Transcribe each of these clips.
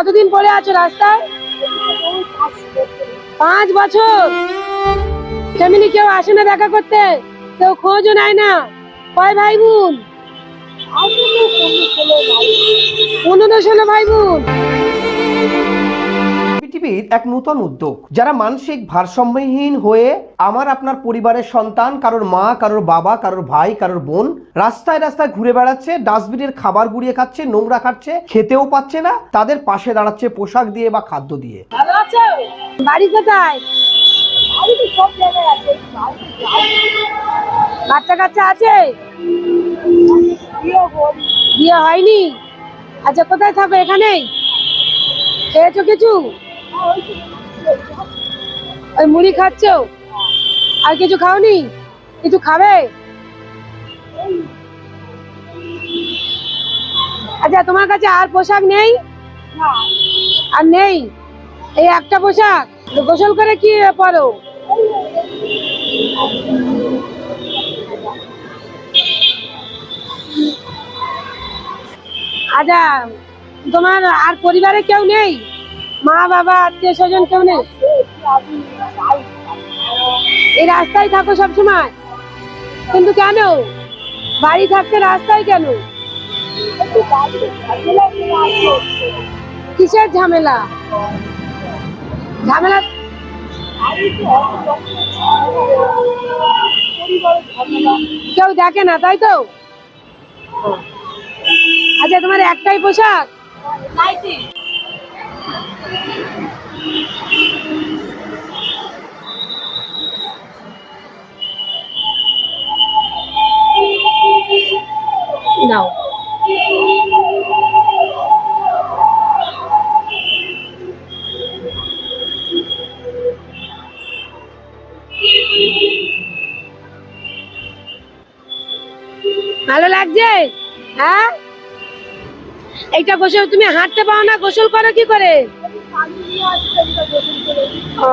কতদিন পরে আছো রাস্তায়? পাঁচ বছর। ফ্যামিলি কেউ আসে না দেখা করতে? কেউ খোঁজও নেয় না। কয় ভাই বোন? পনেরো ষোলো ভাই বোন। পৃথিবীর এক নূতন উদ্যোগ, যারা মানসিক ভারসাম্যহীন হয়ে আমার, আপনার পরিবারের সন্তান, কারোর মা, কারোর বাবা, কারোর ভাই, কারোর বোন, রাস্তায় রাস্তায় ঘুরে বেড়াচ্ছে, ডাস্টবিনের খাবার গুড়িয়ে খাচ্ছে, নোংরা খাচ্ছে, খেতেও পাচ্ছে না, তাদের পাশে দাঁড়াচ্ছে পোশাক দিয়ে বা খাদ্য দিয়ে। বাড়ি কোথায়? বাচ্চা কাচ্চা আছে? বিয়ে হয়নি? আচ্ছা কোথায় থাকো এখানেই? খেয়েছো কিছু? ওই মুড়ি খাচ্ছ? আর কিছু খাওনি? কিছু খাবে? আচ্ছা তোমার কাছে আর পোশাক নেই? আর নেই? এই একটা পোশাক? গোসল করে কি পরো? আচ্ছা তোমার আর পরিবারে কেউ নেই? মা, বাবা, আত্মীয় স্বজন কেউ নেই? এই রাস্তায় থাকো সবসময়। কিন্তু কেন? বাড়ি থাকতে রাস্তায় কেন? কিসের ঝামেলা? ঝামেলা কেউ দেখে না, তাই তো? আচ্ছা তোমার একটাই পোশাক? নাও। ভালো লাগছে? হ্যাঁ? এইটা গোসল, তুমি হাঁটতে পারো না, গোসল করো কি করে? ও।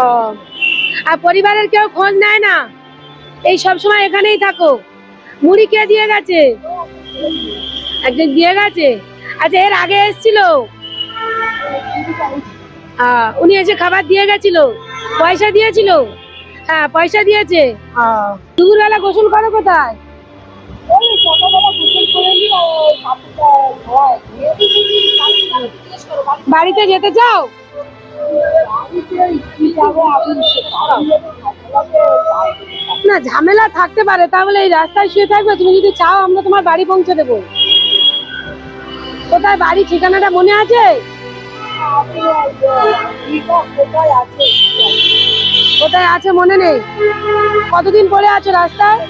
আর পরিবারের কেউ খোঁজ নেয় না? এই সব সময় এখানেই থাকো। মুড়ি কে দিয়ে গেছে? একজন দিয়ে গেছে? আচ্ছা এর আগে এসেছিল? উনি এসে খাবার দিয়ে গেছিল? পয়সা দিয়েছিল? হ্যাঁ পয়সা দিয়েছে। দুপুরবেলা গোসল করো কোথায়? বাড়িতে যেতে চাও? না, ঝামেলা থাকতে পারে, তাহলে এই রাস্তায় শুয়ে থাকবে, তুমি যদি চাও আমরা তোমার বাড়ি পৌঁছে দেবো। কোথায় বাড়ি, ঠিকানাটা মনে আছে? কোথায় আছে মনে নেই? কতদিন পরে আছো রাস্তায়?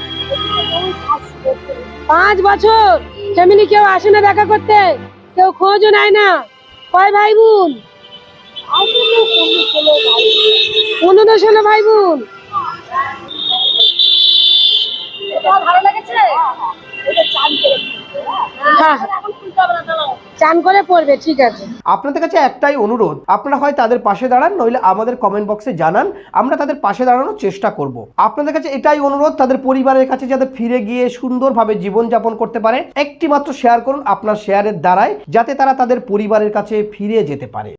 পাঁচ বছর। ফ্যামিলি কেউ আসে না দেখা করতে। কেউ খোঁজও নেয় না। কয় ভাই বোন? পনেরো ষোলো ভাই বোন। ভালো লেগেছে? হ্যাঁ। চান করে পড়বে ঠিক আছে। আপনাদের কাছে একটাই অনুরোধ আপনারা হয় তাদের পাশে দাঁড়ান নইলে আমাদের কমেন্ট বক্সে জানান আমরা তাদের পাশে দাঁড়ানোর চেষ্টা করব। আপনাদের কাছে এটাই অনুরোধ তাদের পরিবারের কাছে যাতে ফিরে গিয়ে সুন্দরভাবে জীবনযাপন করতে পারে একটি মাত্র শেয়ার করুন আপনার শেয়ারের দ্বারাই যাতে তারা তাদের পরিবারের কাছে ফিরে যেতে পারে।